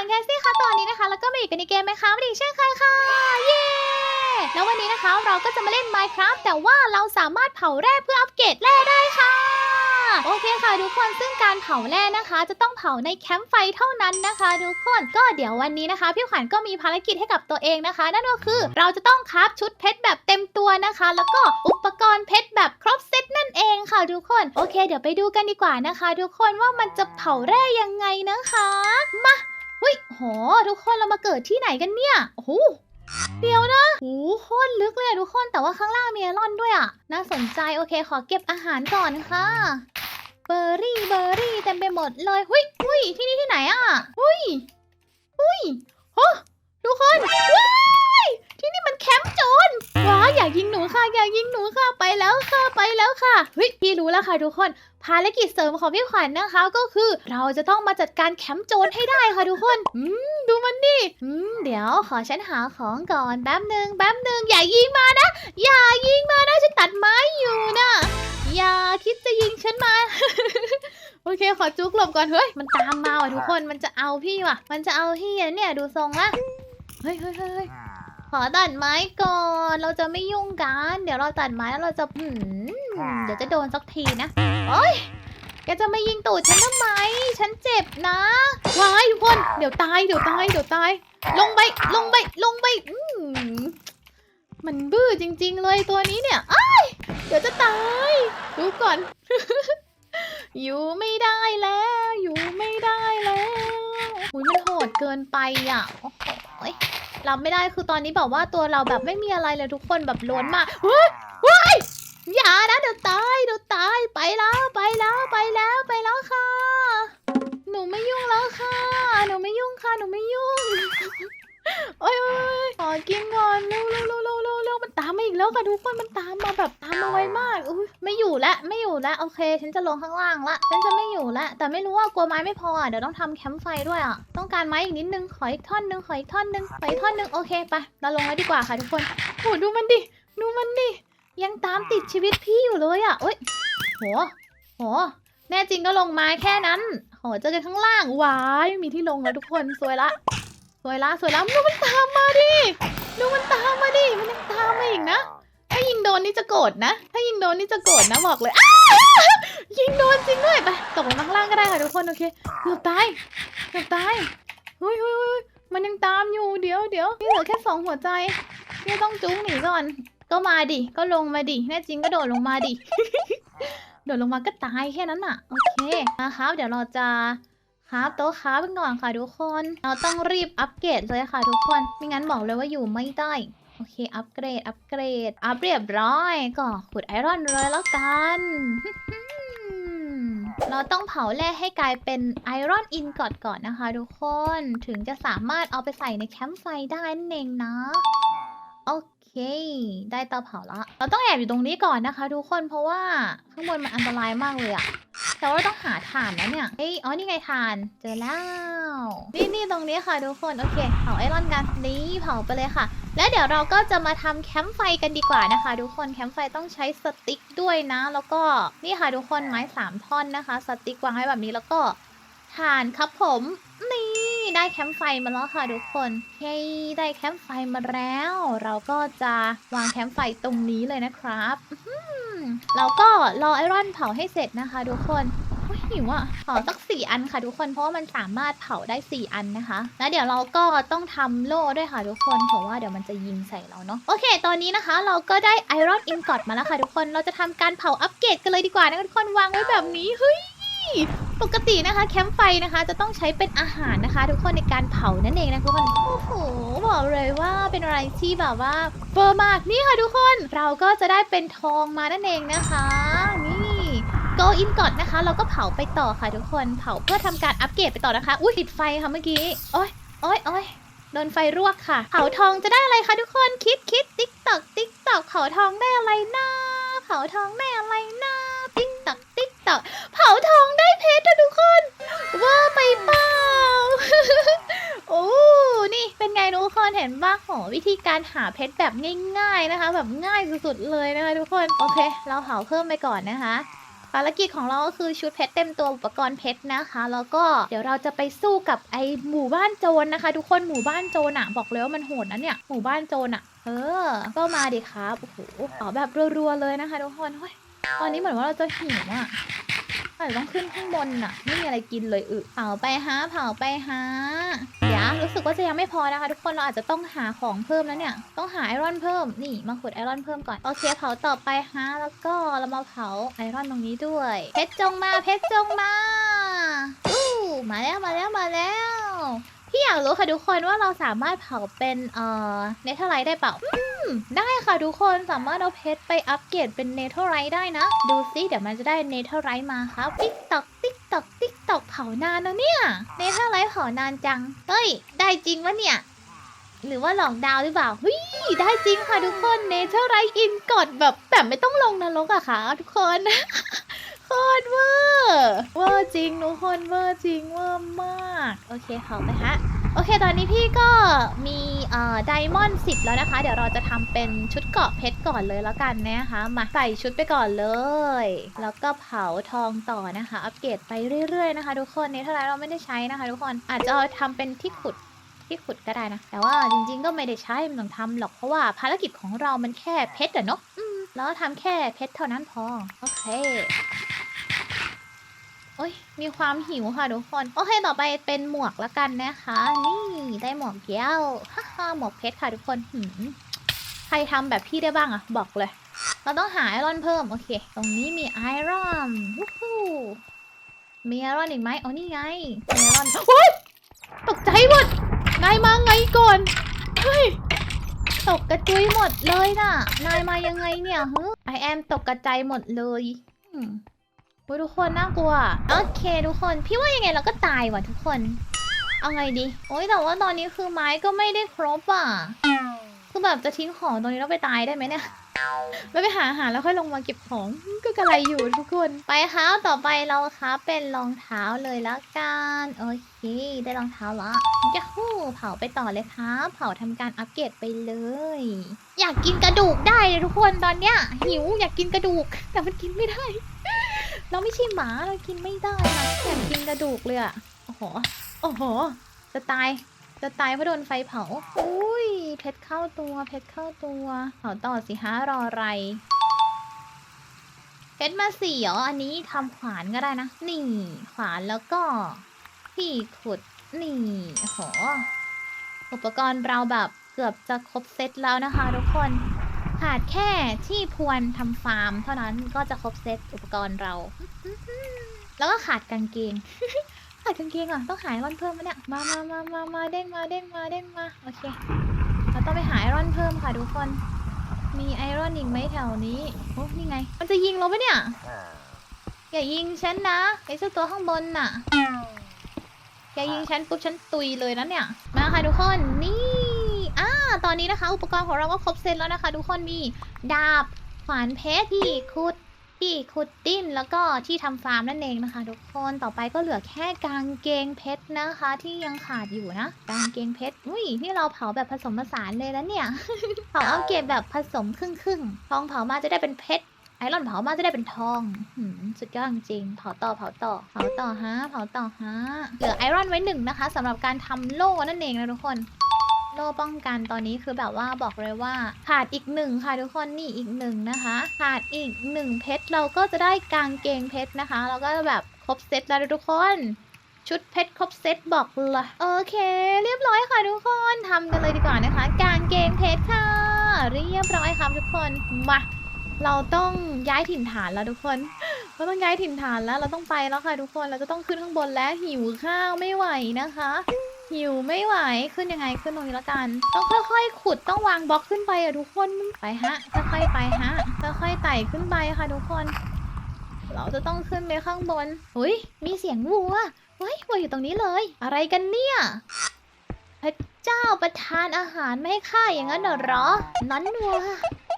านแคสซี่คะตอนนี้นะคะ แล้วก็มาอยู่กันในเกมไหมคะไม่ดีเช่นเคยค่ะ เย้แล้ววันนี้นะคะเราก็จะมาเล่น Minecraft แต่ว่าเราสามารถเผาแร่เพื่ออัปเกรดแร่ได้ค่ะโอเคค่ะทุกคนซึ่งการเผาแร่นะคะ จะต้องเผาในแคมป์ไฟเท่านั้นนะคะ ทุกคนก็เดี๋ยววันนี้นะคะ พี่ขวัญก็มีภารกิจให้กับตัวเองนะคะ นั่นก็คือเราจะต้องคราฟชุดเพชรแบบเต็มตัวนะคะ แล้วก็อุปกรณ์เพชรแบบครบเซตนั่นเองค่ะทุกคนโอเค เดี๋ยวไปดูกันดีกว่านะคะ ทุกคนว่ามันจะเผาแร่ยังไงนะคะ มา เฮ้ยโห ทุกคนเรามาเกิดที่ไหนกันเนี่ย โอ้โห เดี๋ยวนะโอ้โหโคตรลึกเลยทุกคน แต่ว่าข้างล่างมีไอรอนด้วยอะ น่าสนใจ โอเค ขอเก็บอาหารก่อนค่ะ เบอร์รี่ เบอร์รี่เต็มไปหมดเลยหุยหุยที่นี่ที่ไหนอะหุยหุยโอ้ทุกคนว้ายที่นี่มันแคมป์โจรว้าอย่ายิงหนูค่ะ อย่ายิงหนูค่ะ ไปแล้วค่ะ ไปแล้วค่ะ เฮ้ยพี่รู้แล้วค่ะทุกคน ภารกิจเสริมของพี่ขวัญนะคะก็คือเราจะต้องมาจัดการแคมป์โจรให้ได้ค่ะทุกคนอืมดูมันดิอืมเดี๋ยวขอฉันหาของก่อนแป๊บหนึ่งแป๊บหนึ่งอย่ายิงมานะ อย่ายิงมานะฉันตัดไม้อยู่นะอย่าคิดจะยิงฉันมา โอเคขอจุกหลบก่อนเฮ้ยมันตามมาว่ะทุกคนมันจะเอาพี่ว่ะ มันจะเอาพี่อะเนี่ยดูทรงละเฮ้ยเฮ้ยเฮ้ย ขอตัดไม้ก่อน เราจะไม่ยุ่งกัน เดี๋ยวเราตัดไม้แล้วเราจะหืมเดี๋ยวจะโดนสักทีนะโอ้ยแกจะมายิงตูดฉันทำไม ฉันเจ็บนะว้ายทุกคน เดี๋ยวตาย เดี๋ยวตาย เดี๋ยวตาย ลงไป ลงไป ลงไปอืมมันบื้อจริง ๆ เลยตัวนี้เนี่ยอ้ายเดี๋ยวจะตาย ดูก่อน อยู่ไม่ได้แล้ว อยู่ไม่ได้แล้วอุ้ยมันโหดเกินไปอะโอ้ย รับไม่ได้คือตอนนี้แบบว่าตัวเราแบบไม่มีอะไรเลยทุกคนแบบล้วนมากเฮ้ยเฮ้ยอย่านะเดี๋ยวตายเดี๋ยวตายไปแล้วไปแล้วไปแล้วไปแล้วค่ะ หนูไม่ยุ่งแล้วค่ะ หนูไม่ยุ่งค่ะหนูไม่ยุ่งโอ้ยโอ๊ยขอกินก่อน ตามมาอีกแล้วค่ะทุกคนมันตามมาแบบตามมาไวมากอุ้ยไม่อยู่ล้วไม่อยู่ล้วโอเค ฉันจะลงข้างล่างละฉันจะไม่อยู่ล้วแต่ไม่รู้ว่ากลัวไม้ไม่พออะเดี๋ยวต้องทำแคมป์ไฟด้วยอะต้องการไม้อีกนิดนึงขออีกท่อนนึงขออีกท่อนนึงขออีกท่อนนึงโอเคไปเราลงแล้วดีกว่าค่ะทุกคนโหดูมันดิดูมันดิยังตามติดชีวิตพี่อยู่เลยอะโอ้ยโหโหแน่จริงก็ลงมาแค่นั้นโหเจอกันข้างล่างว้ายไม่มีที่ลงแล้วทุกคนสวยละสวยละสวยละดูมันตามมาดิดูมันตามมาดิมันยังตามมาอีกนะายิงโดนนี่จะโกรธนะ ถ้ายิงโดนนี่จะโกรธนะบอกเลยยิงโดนจริงด้วยไปตกลงมาข้างล่างก็ได้ค่ะทุกคนโอเคเกือบตายเกือบตายเฮ้ยเฮ้ยเฮ้ยมันยังตามอยู่เดี๋ยวเดี๋ยวนี่เหลือแค่สองหัวใจนี่ต้องจุ้งหนีก่อน ก็มาดิก็ลงมาดิแน่จริงก็โดดลงมาดิโดดลงมาก็ตายแค่นั้นอะโอเคนะครับเดี๋ยวเราจะครับโต๊ะครับกันก่อนค่ะทุกคน เราต้องรีบอัปเกรดเลยค่ะทุกคน ไม่งั้นบอกเลยว่าอยู่ไม่ได้ โอเค อัปเกรด อัปเกรด อัปเรียบร้อย ก็ขุดไอรอนเลยแล้วกัน เราต้องเผาแร่ให้กลายเป็นไอรอนอินกอดก่อนนะคะทุกคน ถึงจะสามารถเอาไปใส่ในแคมป์ไฟได้นั่นเองนะ โอเค ได้เตาเผาละ เราต้องแอบอยู่ตรงนี้ก่อนนะคะทุกคน เพราะว่าข้างบนมันอันตรายมากเลยอะ แต่ว่าต้องหาถ่านนะเนี่ยเฮ้ยอ๋อนี่ไงถ่าน เจอแล้ว นี่นี่ตรงนี้ค่ะทุกคน โอเค เผาไอรอนกัน นี่เผาไปเลยค่ะ แล้วเดี๋ยวเราก็จะมาทำแคมป์ไฟกันดีกว่านะคะ ทุกคน แคมป์ไฟต้องใช้สติ๊กด้วยนะ แล้วก็นี่ค่ะทุกคนไม้สามท่อนนะคะ สติ๊กวางไว้แบบนี้แล้วก็ถ่านครับผม นี่ได้แคมป์ไฟมาแล้วค่ะทุกคนเฮ้ยได้แคมป์ไฟมาแล้ว เราก็จะวางแคมป์ไฟตรงนี้เลยนะครับ แล้วก็รอไอรอนเผาให้เสร็จนะคะทุกคนโอ้ยหิวอะเผาสักสี่อันค่ะทุกคนเพราะว่ามันสามารถเผาได้สี่อันนะคะ แล้วเดี๋ยวเราก็ต้องทำโล่ด้วยค่ะทุกคนเพราะว่าเดี๋ยวมันจะยิงใส่เราเนาะโอเค ตอนนี้นะคะ เราก็ได้ไอรอนอินกอดมาแล้วค่ะทุกคนเราจะทำการเผาอัปเกรดกันเลยดีกว่านะทุกคนวางไว้แบบนี้เฮ้ย ปกตินะคะแคมป์ไฟนะคะจะต้องใช้เป็นอาหารนะคะ ทุกคนในการเผานั่นเองนะทุกคนโอ้โหบอกเลยว่าเป็นอะไรที่แบบว่าเฟอร์มากนี่ค่ะทุกคนเราก็จะได้เป็นทองมานั่นเองนะคะ นี่โกอินก่อนนะคะ เราก็เผาไปต่อค่ะทุกคนเผาเพื่อทำการอัปเกรดไปต่อนะคะอุ้ยติดไฟค่ะเมื่อกี้โอ้ยโอ้ยโอ้ยโดนไฟรวกค่ะ เผาทองจะได้อะไรคะทุกคนคิดคิดติ๊กตอกติ๊กตอกเผาทองได้อะไรนะเผาทองได้อะไรนะ อกติ๊กเผาทองได้เพชรนะทุกคน ว่าไปเปล่า โอ้นี่เป็นไงทุกคนเห็นบ้างโหวิธีการหาเพชรแบบง่ายๆนะคะ แบบง่ายสุดๆเลยนะคะทุกคนโอเค เราเผาเพิ่มไปก่อนนะคะภารกิจของเราก็คือชุดเพชรเต็มตัวอุปกรณ์เพชรนะคะ แล้วก็เดี๋ยวเราจะไปสู้กับไอหมู่บ้านโจรนะคะ ทุกคนหมู่บ้านโจรอะบอกเลยว่ามันโหดนะเนี่ยหมู่บ้านโจรอะเออ ก็มาดิครับโอ้โหเอาแบบรัวๆเลยนะคะ ทุกคนเฮ้ย ตอนนี้เหมือนว่าเราจะหิวอะอาจจะต้องขึ้นข้างบนอะไม่มีอะไรกินเลยอึเผาไปฮะเผาไปฮะเดี๋ยวรู้สึกว่าจะยังไม่พอนะคะ ทุกคนเราอาจจะต้องหาของเพิ่มแล้วเนี่ย ต้องหาไอรอนเพิ่มนี่มาขุดไอรอนเพิ่มก่อนโอเคเผาต่อไปฮะแล้วก็เรามาเผาไอรอนตรงนี้ด้วยเพชรจงมาเพชรจงมาอู้มาแล้วมาแล้วมาแล้วพี่อยากรู้ค่ะทุกคนว่าเราสามารถเผาเป็นเอ่อเนเธอร์ไลท์ได้เปล่า ได้ค่ะทุกคนสามารถเอาเพชรไปอัปเกรดเป็นเนเธอร์ไลท์ได้นะ ดูซิเดี๋ยวมันจะได้เนเธอร์ไลท์มาครับติ๊กตอกติ๊กตอกติ๊กตอกเผานานนะเนี่ยเนเธอร์ไลท์เผานานจังเฮ้ย ได้จริงวะเนี่ย หรือว่าหลอกดาวหรือเปล่าเฮ้ยได้จริงค่ะทุกคนเนเธอร์ไลท์อินกดแบบแบบไม่ต้องลงนรกอะค่ะ ทุกคนโคตรเวอร์เวอร์จริงทุกคนเวอร์จริงเวอร์มาก โอเคเผาไปฮะ โอเค ตอนนี้พี่ก็มีเอ่อไดมอนด์สิบแล้วนะคะ เดี๋ยวเราจะทำเป็นชุดเกราะเพชรก่อนเลยแล้วกันนะคะ มาใส่ชุดไปก่อนเลย แล้วก็เผาทองต่อนะคะ อัปเกรดไปเรื่อยๆนะคะ ทุกคนนี้เท่าไหรเราไม่ได้ใช้นะคะ ทุกคน อาจจะเอาทำเป็นที่ขุด ที่ขุดก็ได้นะ แต่ว่าจริงๆก็ไม่ได้ใช้ไม่ต้องทำหรอก เพราะว่าภารกิจของเรามันแค่เพชรอะเนาะอืมแล้วทำแค่เพชรเท่านั้นพอ โอเค อ้ย มีความหิวค่ะทุกคน โอเค ต่อไปเป็นหมวกแล้วกันนะคะ นี่ได้หมวกเกี้ยวฮ่าฮ่าหมวกเพชรค่ะทุกคนหืมใครทำแบบพี่ได้บ้างอะบอกเลย เราต้องหาไอรอนเพิ่ม โอเค ตรงนี้มีไอรอนวู้ฮู้มีไอรอนอีกไหมอ๋อนี่ไงมีไอรอนโอ้ยตกใจหมดนายมาไงก่อน เฮ้ย ตกกระจุยหมดเลยน่ะ นายมายังไงเนี่ยฮึไอแอมตกกระจายหมดเลย โอ้ยทุกคนน่ากลัว โอเคทุกคน พี่ว่ายังไงเราก็ตายว่ะทุกคน เอาไงดี โอ้ยแต่ว่าตอนนี้คือไม้ก็ไม่ได้ครบอะ คือแบบจะทิ้งของตรงนี้แล้วไปตายได้ไหมเนี่ยแล้วไปหาอาหารแล้วค่อยลงมาเก็บของ ก็กระไรอยู่ทุกคน ไปค่ะต่อไปเราครับเป็นรองเท้าเลยแล้วกัน โอเค ได้รองเท้าละยาฮูเผาไปต่อเลยครับเผาทำการอัปเกรดไปเลย อยากกินกระดูกได้เลยทุกคนตอนเนี้ยหิวอยากกินกระดูก แต่มันกินไม่ได้ เราไม่ใช่หมาเรากินไม่ได้นะอยากกินกระดูกเลยอะโอ้โห โอ้โห จะตาย จะตายเพราะโดนไฟเผา อุ้ย เพชรเข้าตัว เพชรเข้าตัว เผาต่อสิฮะรออะไร เพชรมาสี่เหรอ อันนี้ทำขวานก็ได้นะ นี่ ขวานแล้วก็ที่ขุด นี่โอ้โห อุปกรณ์เราแบบเกือบจะครบเซตแล้วนะคะทุกคน ขาดแค่ที่พวนทำฟาร์ม เท่านั้นก็จะครบเซตอุปกรณ์เรา แล้วก็ขาดกางเกง ขาดกางเกงอะ ต้องหาไอรอนเพิ่มมาเนี่ย มามามามามาเด้งมาเด้งมาเด้งมา โอเค เราต้องไปหาไอรอนเพิ่มค่ะทุกคน มีไอรอนอีกไหมแถวนี้ โอ้นี่ไง มันจะยิงเราปะเนี่ย อย่ายิงฉันนะไอ้เจ้าตัวข้างบนน่ะ อย่ายิงฉันปุ๊บฉันตุยเลยนะเนี่ย มาค่ะทุกคน นี่ ตอนนี้นะคะ อุปกรณ์ของเราก็ครบเซตแล้วนะคะ ทุกคนมีดาบขวานเพชรที่ขุดที่ขุดดิ้นแล้วก็ที่ทำฟาร์มนั่นเองนะคะ ทุกคนต่อไปก็เหลือแค่กางเกงเพชรนะคะ ที่ยังขาดอยู่นะกางเกงเพชรอุ้ยนี่เราเผาแบบผสมผสานเลยแล้วเนี่ย เผาเอาเกรดแบบผสมครึ่งครึ่งๆทองเผามาจะได้เป็นเพชรไอรอนเผามาจะได้เป็นทองสุดยอดจริง เผาต่อ เผาต่อ เผาต่อฮะ เผาต่อฮะ เหลือไอรอนไว้หนึ่งนะคะสำหรับการทำโล่นั่นเองนะทุกคน โล่ป้องกันตอนนี้คือแบบว่าบอกเลยว่าขาดอีกหนึ่งค่ะทุกคนนี่อีกหนึ่งนะคะขาดอีกหนึ่งเพชรเราก็จะได้กางเกงเพชรนะคะ เราก็แบบครบเซตแล้วทุกคนชุดเพชรครบเซตบอกเลยโอเค เรียบร้อยค่ะทุกคนทำกันเลยดีกว่านะคะ กางเกงเพชรค่ะ เรียบร้อยครับทุกคนมาเราต้องย้ายถิ่นฐานแล้วทุกคนเราต้องย้ายถิ่นฐานแล้วเราต้องไปแล้วค่ะทุกคนเราจะต้องขึ้นข้างบนแล้วหิวข้าวไม่ไหวนะคะ หิวไม่ไหวขึ้นยังไงขึ้นตรงนี้แล้วกัน ต้องค่อยๆ ขุดต้องวางบล็อกขึ้นไปอะทุกคนไปฮะค่อยๆไปฮะค่อยๆไต่ขึ้นไปค่ะทุกคน เราจะต้องขึ้นไปข้างบนอุ้ยมีเสียงวัวเฮ้ยวัวอยู่ตรงนี้เลย อะไรกันเนี่ยพระเจ้าประทานอาหารไม่ให้ข้าอย่างนั้นเหรอ น้อนวัว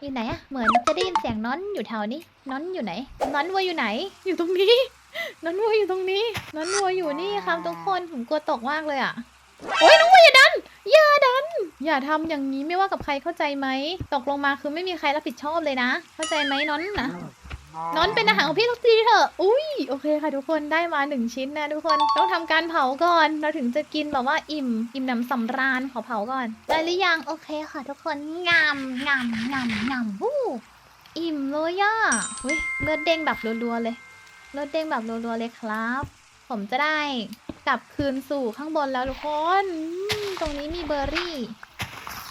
อยู่ไหนอะเหมือนจะได้ยินเสียงน้อนอยู่แถวนี้ น้อนอยู่ไหน น้อนวัวอยู่ไหน อยู่ตรงนี้ น้อนวัวอยู่ตรงนี้ น้อนวัวอยู่นี่ครับทุกคน ผมกลัวตกมากเลยอะ โอ้ยน้องวัวอย่าดัน อย่าดัน อย่าทำอย่างนี้ไม่ว่ากับใครเข้าใจไหม ตกลงมาคือไม่มีใครรับผิดชอบเลยนะ เข้าใจไหมน้อนนะนอนเป็นอาหารของพี่ทุกทีเถอะ อุ้ยโอเคค่ะทุกคนได้มาหนึ่งชิ้นนะทุกคนต้องทำการเผาก่อนเราถึงจะกินแบบว่าอิ่ม อิ่มหนำสำราญขอเผาก่อน ได้หรือยังโอเคค่ะทุกคนงามงามงามงามวู้อิ่มเลยย่ะเฮ้ยเลือดเด้งแบบรัวๆเลยเลือดเด้งแบบรัวๆเลยครับ ผมจะได้ กลับคืนสู่ข้างบนแล้วทุกคน ตรงนี้มีเบอร์รี่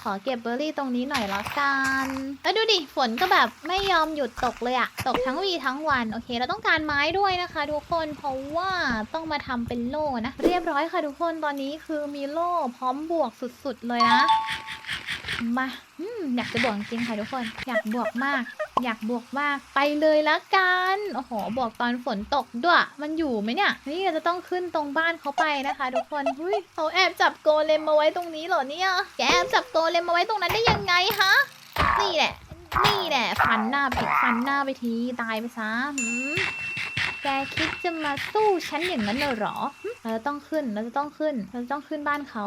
ขอเก็บเบอร์รี่ตรงนี้หน่อยและกันเอ้ยดูดิ ฝนก็แบบไม่ยอมหยุดตกเลยอะตกทั้งวีทั้งวัน โอเค เราต้องการไม้ด้วยนะคะ ทุกคน เพราะว่าต้องมาทำเป็นโล่นะ เรียบร้อยค่ะทุกคน ตอนนี้คือมีโล่พร้อมบวกสุดๆเลยนะ มาอมอยากจะบวกจริงค่ะทุกคน อยากบวกมาก อยากบวกมากไปเลยละกันโอ้โหบอกตอนฝนตกด้วย มันอยู่ไหมเนี่ย นี่เราจะต้องขึ้นตรงบ้านเขาไปนะคะทุกคนเฮ้ยเขาแอบจับโกเลมมาไว้ตรงนี้เหรอเนี่ยแกแอบจับโกเลมมาไว้ตรงนั้นได้ยังไงฮะนี่แหละ นี่แหละฟันหน้าไปฟันหน้าไปทีตายไปซะแกคิดจะมาสู้ฉันอย่างนั้นเหรอเราจะต้องขึ้นเราจะต้องขึ้นเราจะต้องขึ้นบ้านเขา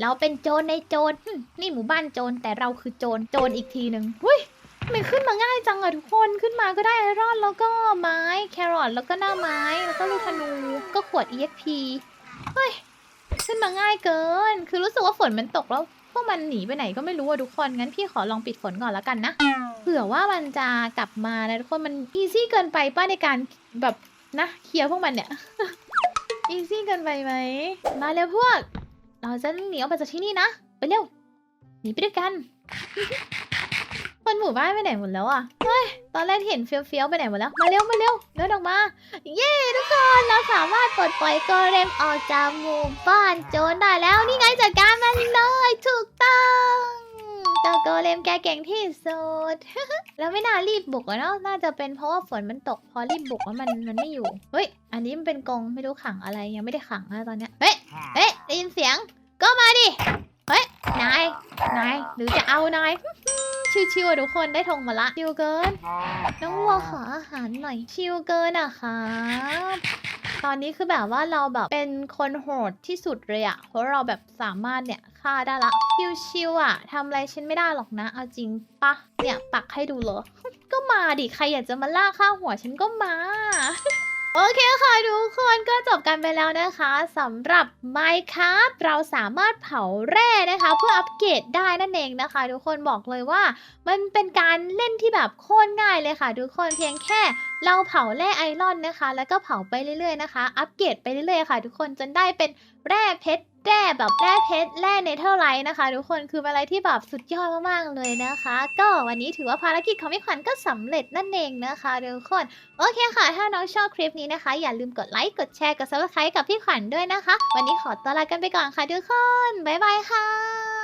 เราเป็นโจรในโจรนี่หมู่บ้านโจรแต่เราคือโจรโจรอีกทีหนึ่งหุ้ยทำไมขึ้นมาง่ายจังอะทุกคนขึ้นมาก็ได้ไอรอนแล้วก็ไม้แครอทแล้วก็หน้าไม้แล้วก็ลูกธนูก็ขวด EXP เฮ้ยขึ้นมาง่ายเกิน คือรู้สึกว่าฝนมันตกแล้วพวกมันหนีไปไหนก็ไม่รู้อะทุกคนงั้นพี่ขอลองปิดฝนก่อนแล้วกันนะเผื่อว่ามันจะกลับมานะทุกคนมันอีซี่เกินไปป้าในการแบบนะเคลียร์พวกมันเนี่ยอีซี่เกินไปไหมมาเร็วพวก เราจะหนีออกไปจากที่นี่นะ ไปเร็ว หนีไปด้วยกัน คนหมู่บ้านไปไหนหมดแล้วอะ เฮ้ย ตอนแรกเห็นเฟี้ยวๆไปไหนหมดแล้ว มาเร็ว มาเร็วเดินออกมา เย้ทุกคน เราสามารถปลดปล่อยโกเรมออกจากหมู่บ้านโจรได้แล้ว นี่ไงจัดการมันเลยถูกต้องเจ้าโกเลมแกเก่งที่สุด แล้วไม่น่ารีบบุกอะเนาะ น่าจะเป็นเพราะว่าฝนมันตก พอรีบบุกแล้วมันมันไม่อยู่ เฮ้ย อันนี้มันเป็นกรงไม่รู้ขังอะไรยังไม่ได้ขังนะตอนเนี้ย เฮ้ย เฮ้ยได้ยินเสียง ก็มาดิ เฮ้ย นาย นาย หรือจะเอานาย ชิวๆอะทุกคนได้ธงมาละ ชิวเกิน น้องวัวขออาหารหน่อย ชิวเกินอะครับตอนนี้คือแบบว่าเราแบบเป็นคนโหดที่สุดเลยอะเพราะเราแบบสามารถเนี่ยฆ่าได้ละชิวๆอะทำอะไรฉันไม่ได้หรอกนะ เอาจริงปะเนี่ยปักให้ดูเลย ก็มาดิใครอยากจะมาล่าข้าหัวฉันก็มา โอเคค่ะทุกคนก็จบกันไปแล้วนะคะสำหรับ Minecraft เราสามารถเผาแร่นะคะ เพื่ออัปเกรดได้นั่นเองนะคะ ทุกคนบอกเลยว่า มันเป็นการเล่นที่แบบโคตรง่ายเลยค่ะ ทุกคนเพียงแค่เราเผาแร่ไอรอนนะคะ แล้วก็เผาไปเรื่อยๆนะคะ อัปเกรดไปเรื่อยๆค่ะ ทุกคนจนได้เป็นแร่เพชร แร่แบบแร่เพชรแร่เนเธอร์ไลท์นะคะ ทุกคนคืออะไรที่แบบสุดยอดมากๆเลยนะคะ ก็วันนี้ถือว่าภารกิจของพี่ขวัญก็สำเร็จนั่นเองนะคะทุกคน โอเคค่ะ ถ้าน้องชอบคลิปนี้นะคะ อย่าลืมกดไลค์กดแชร์กดซับสไครต์กับพี่ขวัญด้วยนะคะ วันนี้ขอตัวลากันไปก่อนค่ะทุกคนบ๊ายบายค่ะ